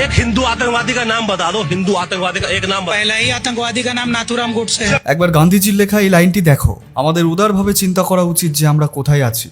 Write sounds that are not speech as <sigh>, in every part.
एक हिंदू आतंकवादी का नाम बता दो हिंदू आतंकवादी का एक नाम बता पहला ही आतंकवादी का नाम नाथूराम गोडसे है একবার গান্ধীজির লেখা এই লাইনটি দেখো আমাদের উদারভাবে চিন্তা করা উচিত যে আমরা কোথায় আছি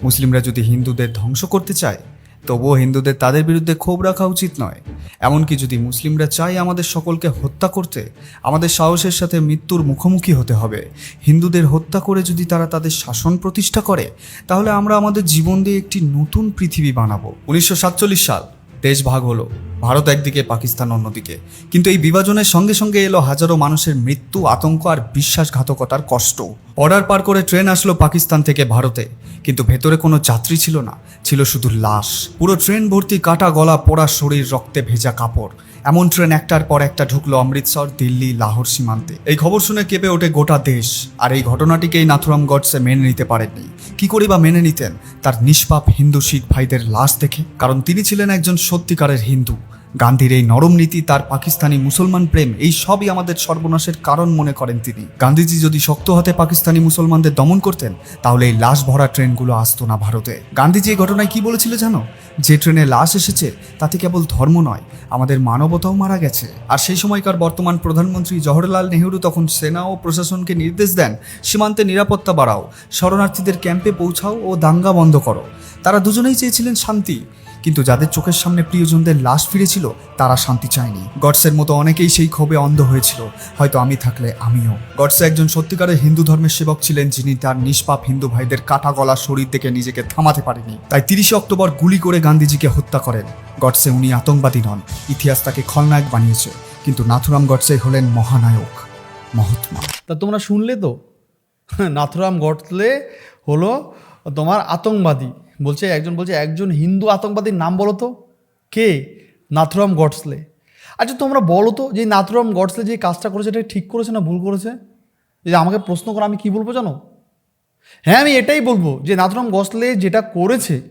মুসলিমরা যদি হিন্দুদের ধ্বংস করতে চায় তবুও হিন্দুদের তাদের বিরুদ্ধে ক্ষোভ রাখা উচিত নয় এমনকি যদি মুসলিমরা চায় আমাদের সকলকে হত্যা করতে আমাদের সাহসের সাথে মৃত্যুর মুখোমুখি হতে হবে হিন্দুদের হত্যা করে যদি তারা তাদের শাসন প্রতিষ্ঠা করে তাহলে আমরা আমাদের জীবন দিয়ে একটি নতুন পৃথিবী বানাবো উনিশশো সাতচল্লিশ সাল দেশ ভাগ হলো ভারত একদিকে, পাকিস্তান অন্যদিকে। কিন্তু এই বিভাজনের সঙ্গে সঙ্গে এলো হাজারো মানুষের মৃত্যু, আতঙ্ক আর বিশ্বাসঘাতকতার কষ্ট। অর্ডার পার করে ট্রেন আসলো পাকিস্তান থেকে ভারতে। কিন্তু ভেতরে কোনো যাত্রী ছিল না, ছিল শুধু লাশ। পুরো ট্রেন ভর্তি কাটা গলা, পোড়া শরীর, রক্তে ভেজা কাপড়। এমন ট্রেন একটার পর একটা ঢুকলো অমৃতসর, দিল্লি, লাহোর সীমান্তে। এই খবর শুনে কেঁপে ওঠে গোটা দেশ। আর এই ঘটনাটিকেই নাথুরাম গডসে মেনে নিতে পারেননি। কি করে বা মেনে নিতেন? তার নিষ্পাপ হিন্দু শিখ ভাইদের লাশ দেখে। কারণ তিনি ছিলেন একজন সত্যিকারের হিন্দু। গান্ধীর এই নরম নীতি, তার পাকিস্তানি মুসলমান প্রেম, এই সবই আমাদের সর্বনাশের কারণ মনে করেন তিনি। গান্ধীজি যদি শক্ত হাতে পাকিস্তানি মুসলমানদের দমন করতেন, তাহলে এই লাশ ভরা ট্রেনগুলো আসতো না ভারতে। গান্ধীজি এই ঘটনায় কি বলেছিল জানো? যে ট্রেনে লাশ এসেছে, তাতে কেবল ধর্ম নয়, আমাদের মানবতাও মারা গেছে। আর সেই সময়কার বর্তমান প্রধানমন্ত্রী জওহরলাল নেহেরু তখন সেনা ও প্রশাসনকে নির্দেশ দেন, সীমান্তে নিরাপত্তা বাড়াও, শরণার্থীদের ক্যাম্পে পৌঁছাও ও দাঙ্গা বন্ধ করো। তারা দুজনেই চেয়েছিলেন শান্তি কিন্তু যাদের চোখের সামনে প্রিয়জনদের লাশ ফিরেছিল, তারা শান্তি চায়নি। গডসের মতো অনেকেই সেই ক্ষোভে অন্ধ হয়েছিল। হয়তো আমি থাকলে আমিও। গডসে একজন সত্যিকারের হিন্দু ধর্মের সেবক ছিলেন, যিনি তার নিষ্পাপ হিন্দু ভাইদের কাটা গলা শরীর থেকে নিজেকে থামাতে পারেনি। তাই তিরিশে অক্টোবর গুলি করে গান্ধীজিকে হত্যা করেন। গডসে উনি আতঙ্কবাদী নন। ইতিহাস তাকে খলনায়ক বানিয়েছে। কিন্তু নাথুরাম গডসে হলেন মহানায়ক, মহাত্মা। তা তোমরা শুনলে তো? <laughs> নাথুরাম গডসলে হলো তোমার আতঙ্কবাদী। বলছে, একজন বলছে, একজন হিন্দু আতঙ্কবাদীর নাম বলো তো। কে? নাথুরাম গডসলে। আচ্ছা তোমরা বলো তো যে নাথুরাম গডসলে যে কাজটা করেছে, এটা ঠিক করেছে না ভুল করেছে? যদি আমাকে প্রশ্ন করো, আমি কি বলব জানো? হ্যাঁ আমি এটাই বলব যে নাথুরাম গডসলে যেটা করেছে,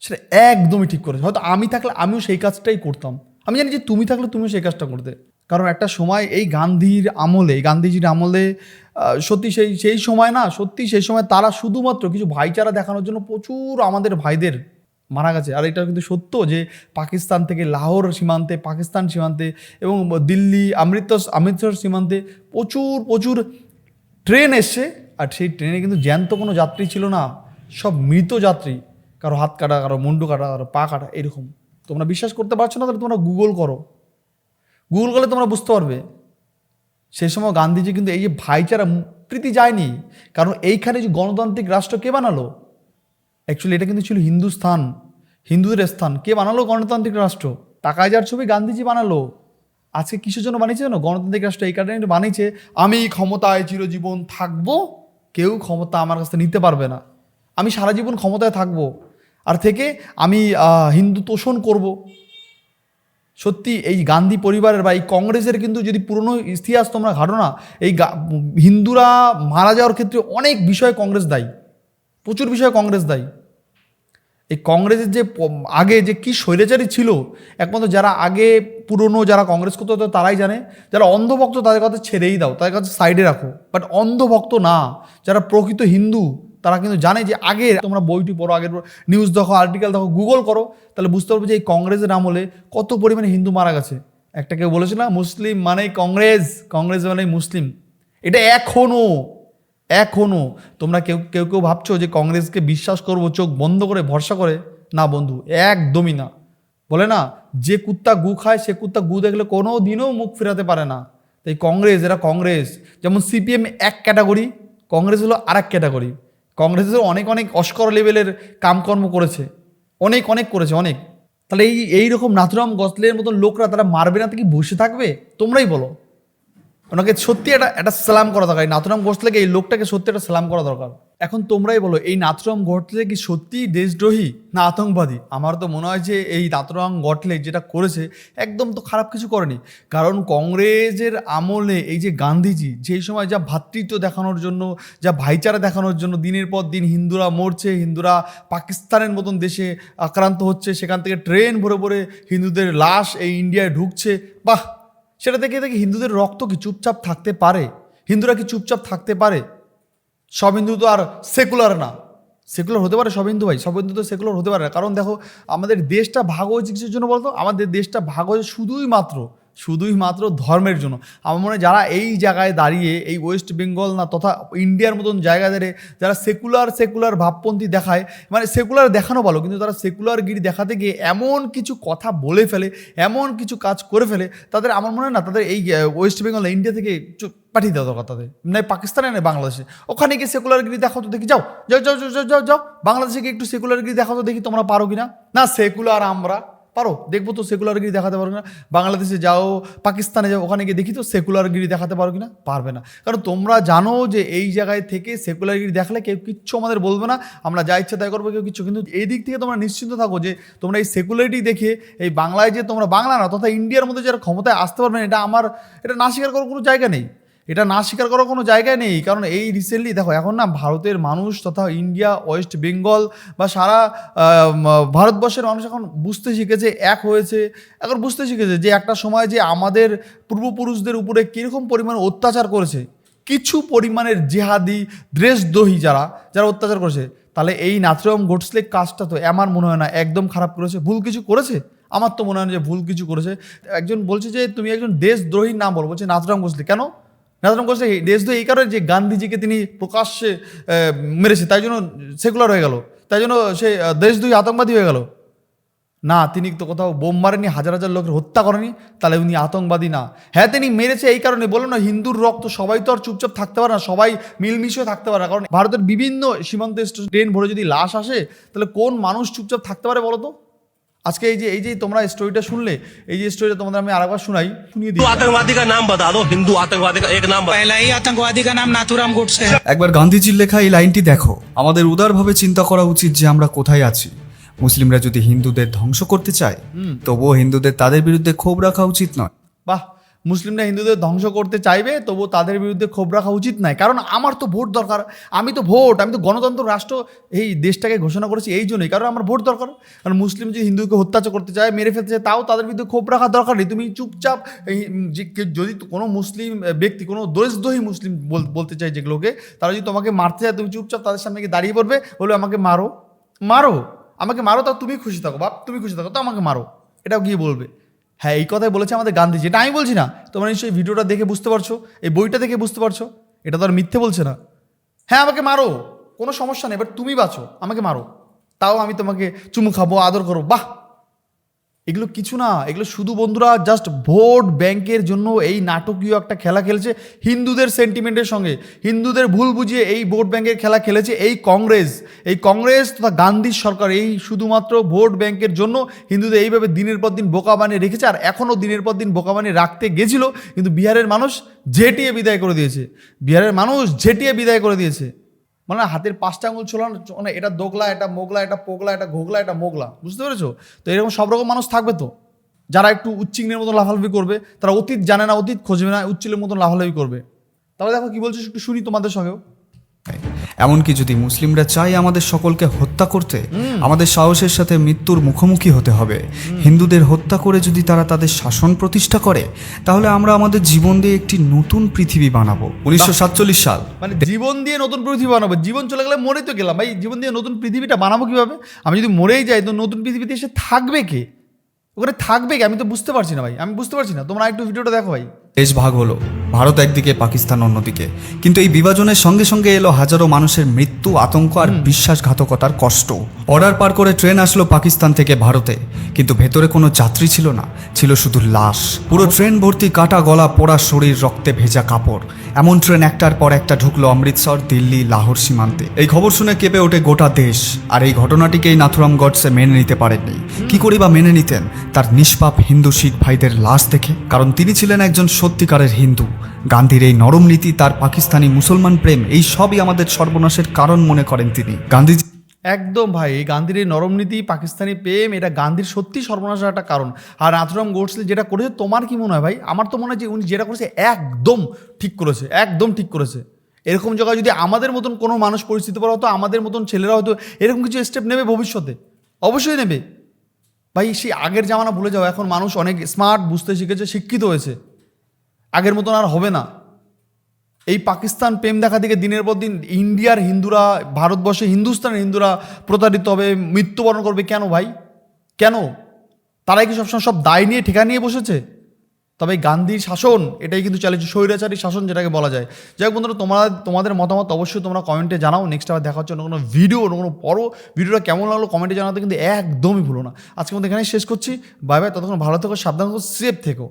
সেটা একদমই ঠিক করেছে। হয়তো আমি থাকলে আমিও সেই কাজটাই করতাম। আমি জানি যে তুমি থাকলে তুমিও সেই কাজটা করতে। কারণ একটা সময় এই গান্ধীর আমলে গান্ধীজির আমলে সত্যি সেই সেই সময় না, সত্যি সেই সময় তারা শুধুমাত্র কিছু ভাইচারা দেখানোর জন্য প্রচুর আমাদের ভাইদের মারা গেছে। আর এটা কিন্তু সত্য যে পাকিস্তান থেকে লাহোর সীমান্তে, পাকিস্তান সীমান্তে এবং দিল্লি অমৃতসর অমৃতসর সীমান্তে প্রচুর প্রচুর ট্রেন এসছে। আর সেই ট্রেনে কিন্তু জ্যান্ত কোনো যাত্রী ছিল না। সব মৃত যাত্রী। কারও হাত কাটা, কারও মুন্ডু কাটা, কারও পা কাটা, এরকম। তোমরা বিশ্বাস করতে পারছ না? তাহলে তোমরা গুগল করো। গুগল করলে তোমরা বুঝতে পারবে। সেই সময় গান্ধীজি কিন্তু এই যে ভাইচারা, প্রীতি যায়নি। কারণ এইখানে যে গণতান্ত্রিক রাষ্ট্র কে বানালো? অ্যাকচুয়ালি এটা কিন্তু ছিল হিন্দুস্থান। হিন্দুদের স্থান। কে বানালো গণতান্ত্রিক রাষ্ট্র? টাকায় যার ছবি গান্ধীজি বানালো। আজকে কিসের জন্য বানিয়েছে জানো? গণতান্ত্রিক রাষ্ট্র এই কারণে বানিয়েছে, আমি ক্ষমতায় চিরজীবন থাকব। কেউ ক্ষমতা আমার কাছ থেকে নিতে পারবে না। আমি সারা জীবন ক্ষমতায় থাকব। আর থেকে আমি হিন্দু তোষণ করব। সত্যি এই গান্ধী পরিবারের বা এই কংগ্রেসের কিন্তু যদি পুরনো ইতিহাস তোমরা ঘাটো না, এই হিন্দুরা মারা যাওয়ার ক্ষেত্রে অনেক বিষয়ে কংগ্রেস দায়ী। প্রচুর বিষয়ে কংগ্রেস দায়ী। এই কংগ্রেসের যে আগে যে কি স্বৈরাচারী ছিল, একমাত্র যারা আগে পুরনো যারা কংগ্রেস করতে তারাই জানে, যারা অন্ধভক্ত তাদের কথা ছেড়েই দাও, তাদের কাছে সাইডে রাখো। বাট অন্ধভক্ত না, যারা প্রকৃত হিন্দু তারা কিন্তু জানে যে আগে তোমরা বইটি পড়ো, আগের নিউজ দেখো আর্টিকেল দেখো গুগল করো, তাহলে বুঝতে পারবে যে এই কংগ্রেসের আমলে কত পরিমাণে হিন্দু মারা গেছে। একটা কেউ বলেছিল না, মুসলিম মানে কংগ্রেস কংগ্রেস মানে মুসলিম। এটা এখনও এখনও তোমরা কেউ কেউ কেউ ভাবছ যে কংগ্রেসকে বিশ্বাস করব, চোখ বন্ধ করে, ভরসা করে? না বন্ধু, একদমই না। বলে না, যে কুত্তা গু খায়, সে কুত্তা গু দেখলে কোনো দিনও মুখ ফেরাতে পারে না। তাই কংগ্রেস, এরা কংগ্রেস। যেমন সিপিএম এক ক্যাটাগরি কংগ্রেস হলো আর এক ক্যাটাগরি কংগ্রেসের অনেক অনেক অস্কর লেভেলের কামকর্ম করেছে। অনেক অনেক করেছে, অনেক। তাহলে এই এইরকম নাথুরাম গসলের মতো লোকরা তারা মারবে না, তো কি বসে থাকবে? তোমরাই বলো। ওনাকে সত্যি একটা একটা সালাম করা দরকার। এই নাথুরাম গোসলেকে এই লোকটাকে সত্যি একটা সালাম করা দরকার। এখন তোমরাই বলো, এই নাথুরাম ঘটলে কি সত্যি দেশদ্রোহী না আতঙ্কবাদী? আমার তো মনে হয় যে এই নাথুরাম ঘটলে যেটা করেছে, একদম তো খারাপ কিছু করেনি। কারণ কংগ্রেসের আমলে এই যে গান্ধীজি, যেই সময় যা ভ্রাতৃত্ব দেখানোর জন্য, যা ভাইচারা দেখানোর জন্য দিনের পর দিন হিন্দুরা মরছে, হিন্দুরা পাকিস্তানের মতন দেশে আক্রান্ত হচ্ছে, সেখান থেকে ট্রেন ভরে ভরে হিন্দুদের লাশ এই ইন্ডিয়ায় ঢুকছে, বাহ! সেটা দেখে দেখে হিন্দুদের রক্ত কি চুপচাপ থাকতে পারে? হিন্দুরা কি চুপচাপ থাকতে পারে? সব হিন্দু তো আর সেকুলার না। সেকুলার হতে পারে সব হিন্দু ভাই, সব হিন্দু তো সেকুলার হতে পারে না। কারণ দেখো, আমাদের দেশটা ভাগ হয়েছে কিছুর জন্য বলতো, আমাদের দেশটা ভাগ হয়েছে শুধুই মাত্র। শুধুই মাত্র ধর্মের জন্য। আমার মনে যারা এই জায়গায় দাঁড়িয়ে এই ওয়েস্ট বেঙ্গল না তথা ইন্ডিয়ার মতন জায়গা দাঁড়িয়ে যারা সেকুলার সেকুলার ভাবপন্থী দেখায় মানে সেকুলার দেখানো ভালো কিন্তু তারা সেকুলার গিরি দেখাতে গিয়ে এমন কিছু কথা বলে ফেলে এমন কিছু কাজ করে ফেলে তাদের আমার মনে হয় না তাদের এই ওয়েস্ট বেঙ্গল না, ইন্ডিয়া থেকে পাঠিয়ে দেওয়া দরকার তাদের। নাই পাকিস্তানে নয় বাংলাদেশে। ওখানে গিয়ে সেকুলার গিরি দেখো তো দেখি যাও যাও যাও যাও, যাও যাও বাংলাদেশে গিয়ে একটু সেকুলার গিরি দেখো তো দেখি তোমরা পারো কিনা। না সেকুলার আমরা। পারো, দেখব তো সেকুলার গিরি দেখাতে পারো না। বাংলাদেশে যাও, পাকিস্তানে যাও, ওখানে গিয়ে দেখি তো সেকুলার গিরি দেখাতে পারো কিনা? পারবে না। কারণ তোমরা জানো যে এই জায়গায় থেকে সেকুলার গিরি দেখালে কেউ কিচ্ছু আমাদের বলবে না, আমরা যা ইচ্ছা তাই করব, কেউ কিচ্ছু। কিন্তু এই দিক থেকে তোমরা নিশ্চিন্ত থাকো যে তোমরা এই সেকুলারিটি দেখে এই বাংলায় যে তোমরা বাংলা না, তথা ইন্ডিয়ার মধ্যে যারা ক্ষমতায় আসতে পারবে না, এটা আমার এটা না স্বীকার করার কোনো জায়গা নেই। এটা না স্বীকার করার কোনো জায়গায় নেই। কারণ এই রিসেন্টলি দেখো, এখন না ভারতের মানুষ তথা ইন্ডিয়া ওয়েস্ট বেঙ্গল বা সারা ভারতবর্ষের মানুষ এখন বুঝতে শিখেছে, এক হয়েছে। এখন বুঝতে শিখেছে যে একটা সময় যে আমাদের পূর্বপুরুষদের উপরে কীরকম পরিমাণ অত্যাচার করেছে, কিছু পরিমাণের জেহাদি দ্রেশদ্রোহী যারা যারা অত্যাচার করেছে, তাহলে এই নাথুরাম গোডসলে কাজটা তো আমার মনে হয় না একদম খারাপ করেছে। ভুল কিছু করেছে? আমার তো মনে হয় না যে ভুল কিছু করেছে। একজন বলছে যে, তুমি একজন দেশদ্রোহীর নাম বলো। বলছে, নাথুরাম গোডসলে কেন? গোডসলে এই দেশদ্রোহী এই কারণে যে গান্ধীজিকে তিনি প্রকাশ্যে মেরেছে তাই জন্য সেকুলার হয়ে গেল। তাই জন্য সে আহ, দেশদ্রোহী আতঙ্কবাদী হয়ে গেল। না তিনি তো কোথাও বোম মারেনি হাজার হাজার লোকের হত্যা করেনি তাহলে উনি আতঙ্কবাদী না। হ্যাঁ তিনি মেরেছে এই কারণে বললাম না হিন্দুর রক্ত সবাই তো আর চুপচাপ থাকতে পারে না সবাই মিলমিশে থাকতে পারে না। কারণ ভারতের বিভিন্ন সীমান্ত ট্রেন ভরে যদি লাশ আসে তাহলে কোন মানুষ চুপচাপ থাকতে পারে বলো তো আজকে এই যে এই যে তোমরা স্টোরিটা শুনলে এই যে স্টোরিটা তোমাদের আমি আরেকবার শোনাই শুনিয়ে দিই हिंदू आतंकवादी का नाम बता दो हिंदू आतंकवादी का एक नाम बता पहला ही आतंकवादी का नाम नाथूराम गोडसे है একবার গান্ধীজির লেখা এই লাইনটি দেখো আমাদের উদারভাবে চিন্তা করা উচিত যে আমরা কোথায় আছি মুসলিমরা যদি হিন্দুদের ধ্বংস করতে চায় তবুও হিন্দুদের তাদের বিরুদ্ধে ক্ষোভ রাখা উচিত নয় বাহ মুসলিমরা হিন্দুদের ধ্বংস করতে চাইবে তবু তাদের বিরুদ্ধে ক্ষোভ রাখা উচিত নয়। কারণ আমার তো ভোট দরকার, আমি তো ভোট, আমি তো গণতন্ত্র, রাষ্ট্র এই দেশটাকে ঘোষণা করেছি এই জন্যই। কারণ আমার ভোট দরকার। কারণ মুসলিম যদি হিন্দুকে অত্যাচার করতে চায়, মেরে ফেলতে চায়, তাও তাদের বিরুদ্ধে ক্ষোভ রাখার দরকার নেই। তুমি চুপচাপ যদি কোনো মুসলিম ব্যক্তি, কোনো দোষদোহী মুসলিম বল- বলতে চায় যেগুলোকে তারা যদি তোমাকে মারতে চায়, তুমি চুপচাপ তাদের সামনে গিয়ে দাঁড়িয়ে পড়বে, বলে আমাকে মারো। মারো। আমাকে মারো, তাও তুমি খুশি থাকো, বাপ, তুমি খুশি থাকো তো আমাকে মারো। এটাও গিয়ে বলবে। হ্যাঁ এই কথাই বলেছে আমাদের গান্ধীজি। এটা আমি বলছি না, তোমরা নিশ্চয়ই ভিডিওটা দেখে বুঝতে পারছ, এই বইটা দেখে বুঝতে পারছ, এটা তো আর মিথ্যে বলছে না। হ্যাঁ আমাকে মারো, কোনো সমস্যা নেই এবার তুমি বাঁচো, আমাকে মারো, তাও আমি তোমাকে চুমু খাব, আদর করো, বাহ! এগুলো কিছু না, এগুলো শুধু বন্ধুরা জাস্ট ভোট ব্যাংকের জন্য এই নাটকীয় একটা খেলা খেলছে হিন্দুদের সেন্টিমেন্টের সঙ্গে। হিন্দুদের ভুল বুঝিয়ে এই ভোট ব্যাংকের খেলা খেলেছে এই কংগ্রেস। এই কংগ্রেস তথা গান্ধীর সরকার, এই শুধুমাত্র ভোট ব্যাংকের জন্য হিন্দুদের এইভাবে দিনের পর দিন বোকা বানিয়ে রেখেছে আর এখনও দিনের পর দিন বোকা বানিয়ে রাখতে গেছিল, কিন্তু বিহারের মানুষ ঝেটিয়ে বিদায় করে দিয়েছে। বিহারের মানুষ ঝেটিয়ে বিদায় করে দিয়েছে। মানে হাতের পাঁচটা আঙুল ছিল না মানে এটা দোগলা এটা মোগলা, এটা পোগলা, এটা ঘোগলা, এটা মোগলা, বুঝতে পেরেছ? তো এরকম সব রকম মানুষ থাকবে তো। যারা একটু উচ্চিংড়ের মতো লাফালাফি করবে, তারা অতীত জানে না, অতীত খোঁজবে না, উচ্চিলের মতন লাফালাফি করবে। তাহলে দেখো কি বলছো, একটু শুনি তোমাদের সঙ্গেও। এমনকি যদি মুসলিমরা চায় আমাদের সকলকে হত্যা করতে, আমাদের সাহসের সাথে মৃত্যুর মুখোমুখি হতে হবে। হিন্দুদের হত্যা করে যদি তারা তাদের শাসন প্রতিষ্ঠা করে, তাহলে আমরা আমাদের জীবন দিয়ে একটি নতুন পৃথিবী বানাবো। উনিশশো সাতচল্লিশ সাল। মানে জীবন দিয়ে নতুন পৃথিবী বানাবো। জীবন চলে গেলে মরে তো গেলাম। ভাই, জীবন দিয়ে নতুন পৃথিবীটা বানাবো কীভাবে? আমি যদি মরেই যাই, তো নতুন পৃথিবীতে এসে থাকবে কে? ওখানে থাকবে কে? আমি তো বুঝতে পারছি না, ভাই। আমি বুঝতে পারছি না। তোমরা একটু ভিডিওটা দেখো, ভাই। দেশ ভাগ হলো। ভারত একদিকে পাকিস্তান অন্যদিকে। কিন্তু এই বিভাজনের সঙ্গে সঙ্গে এলো হাজারো মানুষের মৃত্যু আতঙ্ক আর বিশ্বাসঘাতকতার কষ্ট। অর্ডার পার করে ট্রেন আসলো পাকিস্তান থেকে ভারতে। কিন্তু ভেতরে কোনো যাত্রী ছিল না ছিল শুধু লাশ। পুরো ট্রেন ভর্তি কাটা গলা পোড়া শরীর রক্তে ভেজা কাপড়। এমন ট্রেন একটার পর একটা ঢুকলো অমৃতসর দিল্লি লাহোর সীমান্তে। এই খবর শুনে কেঁপে ওঠে গোটা দেশ। আর এই ঘটনাটিকেই নাথুরাম গডসে মেনে নিতে পারেননি। কি করে বা মেনে নিতেন? তার নিষ্পাপ হিন্দু শিখ ভাইদের লাশ দেখে? কারণ তিনি ছিলেন একজন সত্যিকারের হিন্দু। গান্ধীর এই নরম নীতি, তার পাকিস্তানি মুসলমান প্রেম, এই সবই আমাদের সর্বনাশের কারণ মনে করেন তিনি। গান্ধীজি একদম ভাই গান্ধীর এই নরম নীতি, পাকিস্তানি প্রেম, এটা গান্ধীর সত্যি সর্বনাশের একটা কারণ। আর নাথুরাম গোডসে যেটা করেছে, তোমার কি মনে হয় ভাই? আমার তো মনে হয় যে উনি যেটা করেছে, একদম ঠিক করেছে, একদম ঠিক করেছে। এরকম জায়গায় যদি আমাদের মতন কোনো মানুষ পরিস্থিতি পড়া হতো আমাদের মতন ছেলেরা হয়তো এরকম কিছু স্টেপ নেবে ভবিষ্যতে। অবশ্যই নেবে। ভাই, সেই আগের জামানা ভুলে যাও, এখন মানুষ অনেক স্মার্ট বুঝতে শিখেছে, শিক্ষিত হয়েছে। আগের মতন আর হবে না। এই পাকিস্তান প্রেম দেখা দিকে দিনের পর দিন ইন্ডিয়ার হিন্দুরা, ভারতবর্ষে হিন্দুস্তানের হিন্দুরা প্রতারিত হবে, মৃত্যুবরণ করবে কেন ভাই? কেন? তারাই কি সবসময় সব দায় নিয়ে, ঠেকা নিয়ে বসেছে? তবে গান্ধীর শাসন, এটাই কিন্তু চালিয়েছে স্বৈরাচারী শাসন যেটাকে বলা যায়। যাই হোক বন্ধুরা, তোমরা, তোমাদের মতামত অবশ্যই তোমরা কমেন্টে জানাও। নেক্সট আবার দেখা হচ্ছে অন্য কোনো ভিডিও অন্য কোনো বড় ভিডিওটা কেমন লাগল কমেন্টে জানাতে কিন্তু একদমই ভুলো না। আজকে মধ্যে এখানেই শেষ করছি। বাই বাই ততক্ষণ ভালো থেকো, সাবধান থেকো সেফ থেকো।